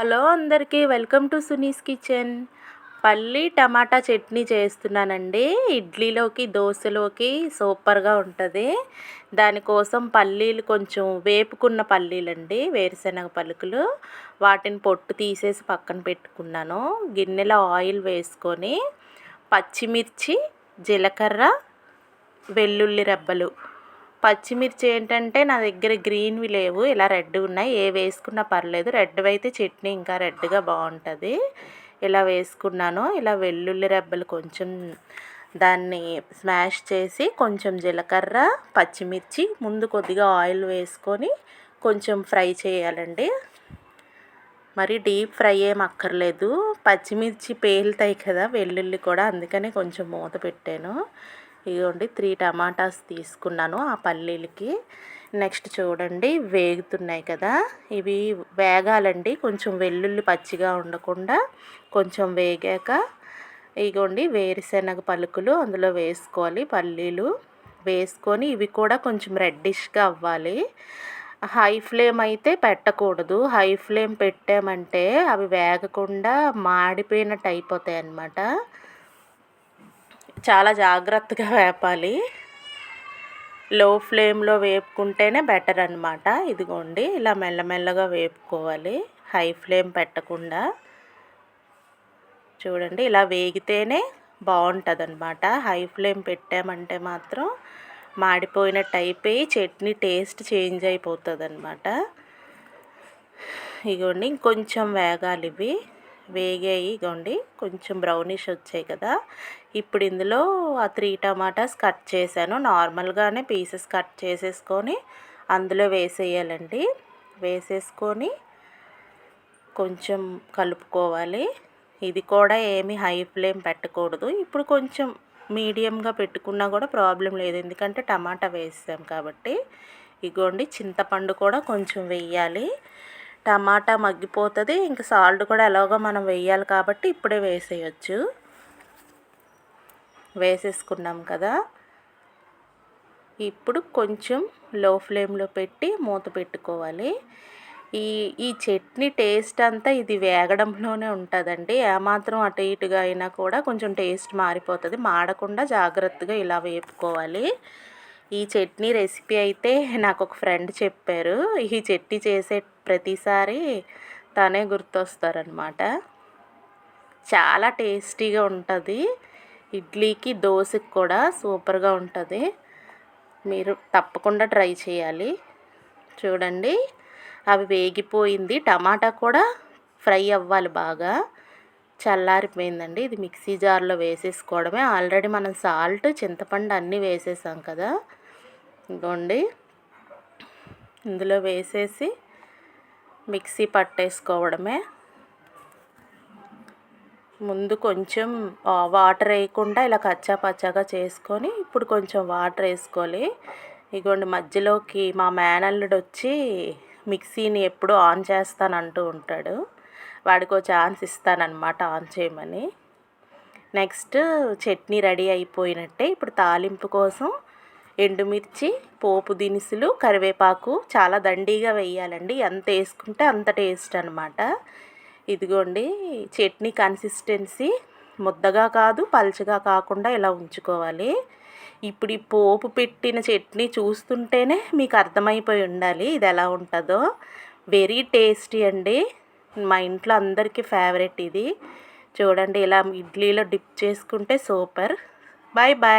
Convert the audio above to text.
Hello అందరికీ welcome to Suni's kitchen. పల్లి టమాటా చట్నీ చేస్తున్నానండి. ఇడ్లీలోకి దోశలోకి సూపర్గా ఉంటుంది. దానికోసం పల్లీలు కొంచెం వేపుకున్న పల్లీలండి వేరుశనగ పలుకులు. వాటిని పొట్టు తీసేసి పక్కన పెట్టుకున్నాను. గిన్నెలో ఆయిల్ వేసుకొని పచ్చిమిర్చి జీలకర్ర వెల్లుల్లి రెబ్బలు పచ్చిమిర్చి ఏంటంటే నా దగ్గర గ్రీన్వి లేవు ఇలా రెడ్ ఉన్నాయి. ఏ వేసుకున్నా పర్లేదు రెడ్ అయితే చట్నీ ఇంకా రెడ్గా బాగుంటుంది. ఇలా వేసుకున్నాను. ఇలా వెల్లుల్లి రెబ్బలు కొంచెం దాన్ని స్మాష్ చేసి కొంచెం జీలకర్ర పచ్చిమిర్చి ముందు కొద్దిగా ఆయిల్ వేసుకొని కొంచెం ఫ్రై చేయాలండి. మరి డీప్ ఫ్రై ఏం అక్కర్లేదు. పచ్చిమిర్చి పేలుతాయి కదా వెల్లుల్లి కూడా అందుకనే కొంచెం మూత పెట్టాను. ఇదిగోండి త్రీ టమాటాస్ తీసుకున్నాను ఆ పల్లీలకి. నెక్స్ట్ చూడండి వేగుతున్నాయి కదా. ఇవి వేగాలండి కొంచెం వెల్లుల్లి పచ్చిగా ఉండకుండా కొంచెం వేగాక ఇగోండి వేరుశనగ పలుకులు అందులో వేసుకోవాలి పల్లీలు. వేసుకొని ఇవి కూడా కొంచెం రెడ్డిష్గా అవ్వాలి. హై ఫ్లేమ్ అయితే పెట్టకూడదు. హై ఫ్లేమ్ పెట్టామంటే అవి వేగకుండా మాడిపోయినట్టు అయిపోతాయి అన్నమాట చాలా జాగ్రత్తగా వేపాలి. లో ఫ్లేమ్లో వేపుకుంటేనే బెటర్ అనమాట ఇదిగోండి ఇలా మెల్లమెల్లగా వేపుకోవాలి. హై ఫ్లేమ్ పెట్టకుండా. చూడండి ఇలా వేగితేనే బాగుంటుంది అనమాట హై ఫ్లేమ్ పెట్టామంటే మాత్రం మాడిపోయినట్టు అయిపోయి చట్నీ టేస్ట్ చేంజ్ అయిపోతుంది అనమాట ఇగోండి ఇంకొంచెం వేగాలి ఇవి వేగాయి ఇగోండి కొంచెం బ్రౌనిష్ వచ్చాయి కదా. ఇప్పుడు ఇందులో ఆ త్రీ టమాటాస్ కట్ చేశాను. నార్మల్గానే పీసెస్ కట్ చేసేసుకొని అందులో వేసేయాలండి. వేసేసుకొని కొంచెం కలుపుకోవాలి. ఇది కూడా ఏమి హై ఫ్లేమ్ పెట్టకూడదు. ఇప్పుడు కొంచెం మీడియంగా పెట్టుకున్నా కూడా ప్రాబ్లం లేదు. ఎందుకంటే టమాటా వేసాం కాబట్టి. ఇగోండి చింతపండు కూడా కొంచెం వెయ్యాలి టమాటా మగ్గిపోతుంది. ఇంకా సాల్ట్ కూడా ఎలాగో మనం వేయాలి కాబట్టి ఇప్పుడే వేసేయచ్చు. వేసేసుకున్నాం కదా. ఇప్పుడు కొంచెం లో ఫ్లేమ్లో పెట్టి మూత పెట్టుకోవాలి. ఈ ఈ చట్నీ టేస్ట్ అంతా ఇది వేగడంలోనే ఉంటుందండి. ఏమాత్రం అటు ఇటుగా అయినా కూడా కొంచెం టేస్ట్ మారిపోతుంది. మాడకుండా జాగ్రత్తగా ఇలా వేపుకోవాలి. ఈ చట్నీ రెసిపీ అయితే నాకు ఒక ఫ్రెండ్ చెప్పారు. ఈ చట్నీ చేసే ప్రతిసారి తనే గుర్తొస్తారనమాట చాలా టేస్టీగా ఉంటుంది. ఇడ్లీకి దోశకి కూడా సూపర్గా ఉంటుంది. మీరు తప్పకుండా ట్రై చేయాలి. చూడండి. అవి వేగిపోయింది. టమాటా కూడా ఫ్రై అవ్వాలి బాగా. చల్లారిపోయిందండి. ఇది మిక్సీ జార్లో వేసేసుకోవడమే. ఆల్రెడీ మనం సాల్ట్ చింతపండు అన్నీ వేసేసాం కదా. ఇదిగోండి ఇందులో వేసేసి మిక్సీ పట్టేసుకోవడమే. ముందు కొంచెం వాటర్ వేయకుండా ఇలా కచ్చా పచ్చాగా చేసుకొని ఇప్పుడు కొంచెం వాటర్ వేసుకోవాలి. ఇగోండి మధ్యలోకి మా మేనల్లుడు వచ్చి మిక్సీని ఎప్పుడు ఆన్ చేస్తానంటూ ఉంటాడు. వాడికి ఒక ఛాన్స్ ఇస్తానన్నమాట ఆన్ చేయమని. నెక్స్ట్ చట్నీ రెడీ అయిపోయినట్టే ఇప్పుడు తాలింపు కోసం ఎండుమిర్చి పోపు దినుసులు కరివేపాకు చాలా దండిగా వేయాలండి. ఎంత వేసుకుంటే అంత టేస్ట్ అనమాట ఇదిగోండి చట్నీ కన్సిస్టెన్సీ ముద్దగా కాదు పలుచగా కాకుండా ఇలా ఉంచుకోవాలి. ఇప్పుడు ఈ పోపు పెట్టిన చట్నీ చూస్తుంటేనే మీకు అర్థమైపోయి ఉండాలి ఇది ఎలా ఉంటుందో. వెరీ టేస్టీ అండి. మా ఇంట్లో అందరికీ ఫేవరెట్ ఇది. చూడండి ఇలా ఇడ్లీలో డిప్ చేసుకుంటే సూపర్. Bye bye